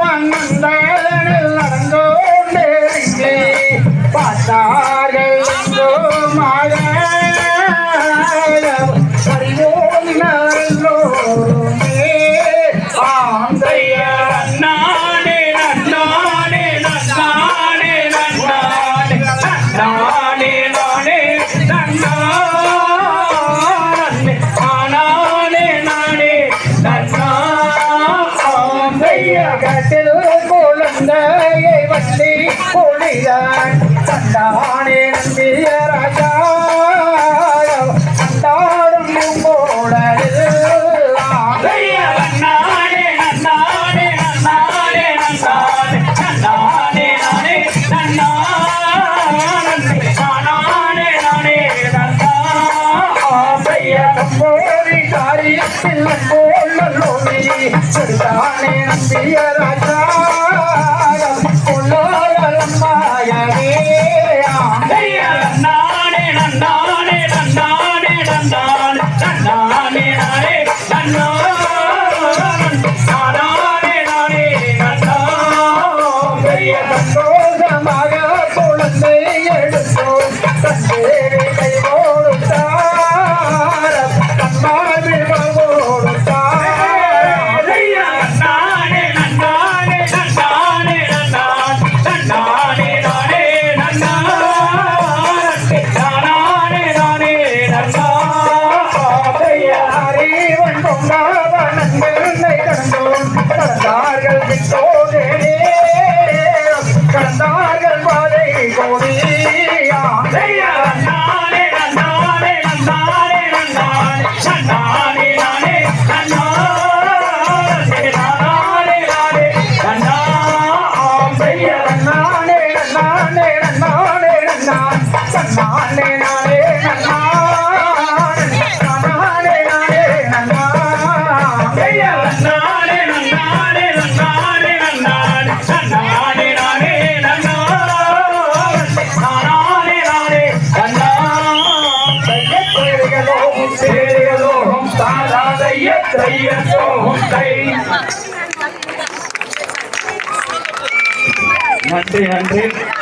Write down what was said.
மன்னந்தாரனில் நடந்தோண்டே. பார்த்தார்கள் மாதா கட்டில் குழந்தையை வள்ளி பொழிதான் கண்டா நம்போரி காரியத்தில் நம்போல்லோ நீ சொல்தானே நம்பிய ராஜா நானே நன்னானே கடந்தார்கள் பாதை கோடி. જઈએ તો થઈ હંડ્રેડ હંડ્રેડ